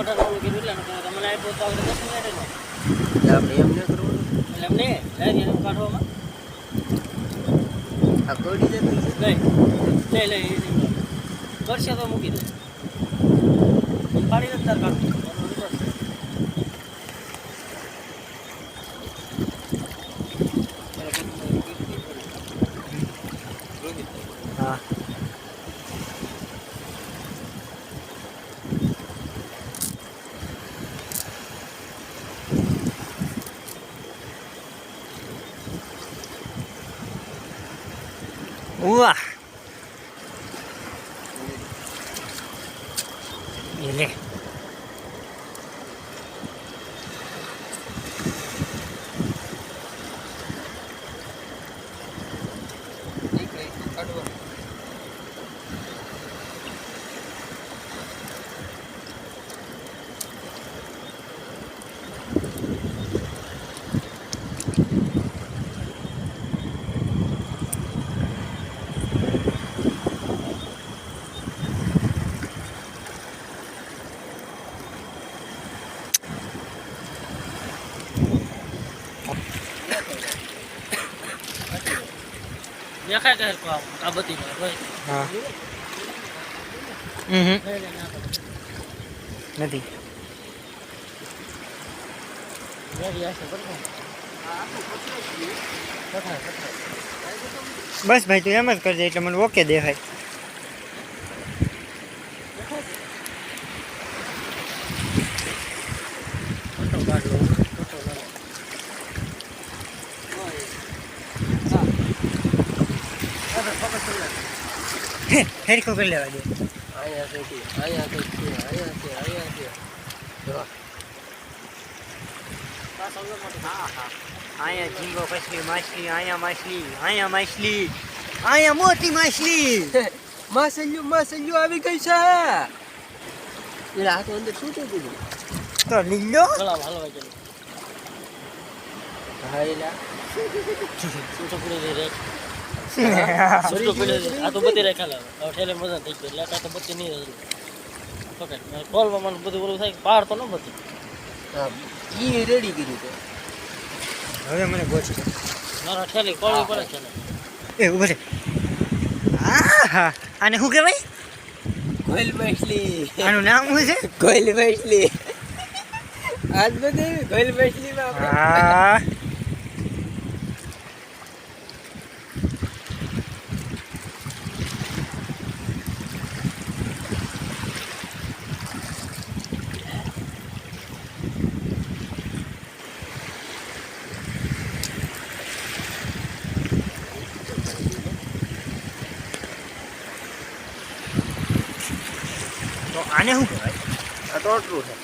ઓલું કીધું એટલે તમને આપ્યો તો આપણે દસ મિનિટ નો. આપણે એમ ન કરવાનું. એટલે એમ નહીં એનું કાઢવામાં. આ જતી છે લઈ લઈ લઈ. કરશે તો મૂકી દે. પાડી દે તાર કાઢ હા વાહ એ લે દેખાય કે આમ આ બધી હા. હમ. નથી. બસ ભાઈ તું એમ જ કરજે એટલે મને ઓકે દેખાય ફોટો કાઢ લો ફોટો કાઢો. હા. આગળ ફોકસ કરી લે. હેરખું કરી લેવા દે અહીંયા કઈ છે અહીંયા કઈ છે અહીંયા છે અહીંયા છે જો પાછળ લો મોટું. હા હા અહીંયા ઝીંગો માછલી માછલી અહીંયા માછલી અહીંયા માછલી અહીંયા મોટી માછલી માસલ્યું માસલ્યું આવી ગઈ છે પેલા હાથ અંદર શું થઈ ગયું તો લીલો ગળામાં હલવાઈ ગયેલું. હા એલા છૂટું પડી રહી રે. છૂટું પડી આ તો બધી રેખા લાવે. ઠેલે મજા થઈ ગઈ. એટલે તો બધી નહીં. કોલમાં મને બધું ઓલું થાય બહાર તો ન બધી એ રેડી કર્યું તો હવે મને ગોચી મારા ઠેલી કોળવી પડે છે એ ઊભો રે આહા આને શું કહેવાય? કોઈલ બેસલી આનું નામ શું છે? કોઈલ માછલી. આજ બધી કોઈલ માછલી માં હા. તો આને શું કહેવાય આ ટોટરું છે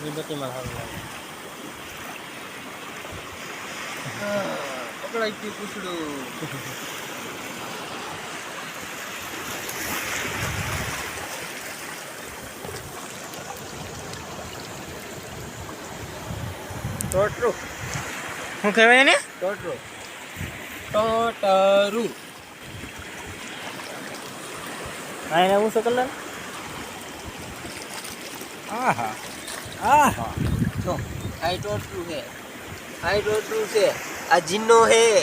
મીણબત્તીમાં સારું લાગે. પકડાઈ ગયું પૂછડું. ટોટરું. શું કહેવાય ને ટોટરું. ટોટરું. હા એને કરી લે ને. આહા. આહા. જો આ ટોટરું છે. આ ટોટરું છે. આ જીનો હે.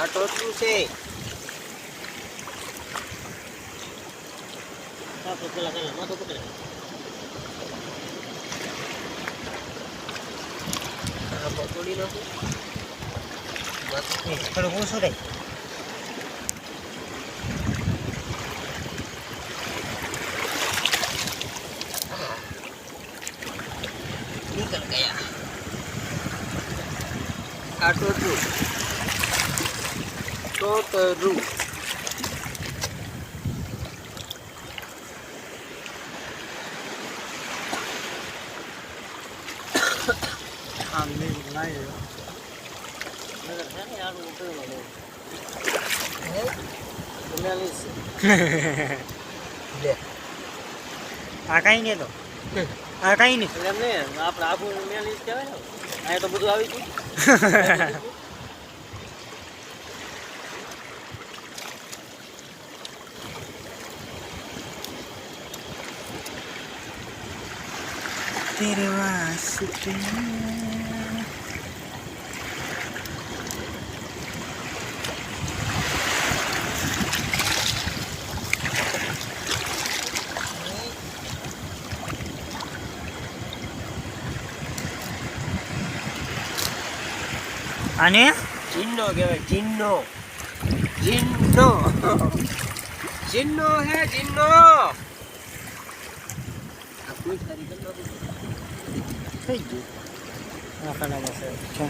આ ટોટરું છે. પકડે. નાખું. થોડુંક ઓછું રહે નીકળ ગયા આ ટોટરું આમ નહીં ના આ કાંઈ નહીં તો. આ કાંઈ નહીં. એમને આપણે આખું મેલીસ કહેવાય ને અહીંયા તો બધું આવી ગયું. તેરે વાસ્તે અને? ચિન્નો કહેવાય ચિન્નો ચિન્નો ચિન્નો હે ચિન્નો થઈ ગયું. આ ખાનામાં છે છે.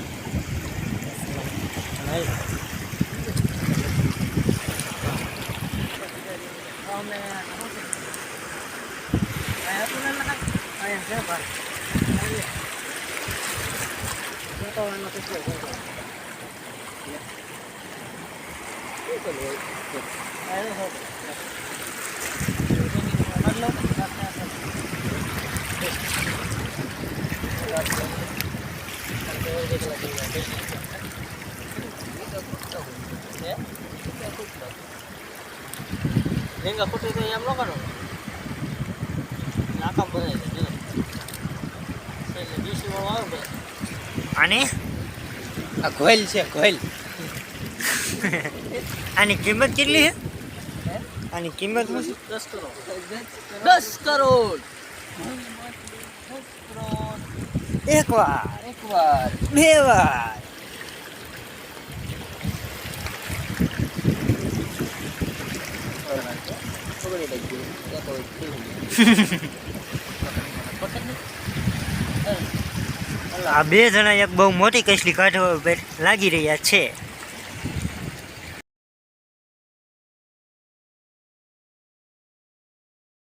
લેંગા ખોટું તો એમ ન કરો નાકામ ભરાય છે ડીસી વાળો આવે ને અને? આ ઘોલ છે ઘોલ આની કિંમત કેટલી છે? આની કિંમત શું? છે દસ કરો દસ કરોડ. એક વાર. એક વાર. બે વાર. આ બે જણા એક બહુ મોટી કસલી કાઢવા લાગી રહ્યા છે.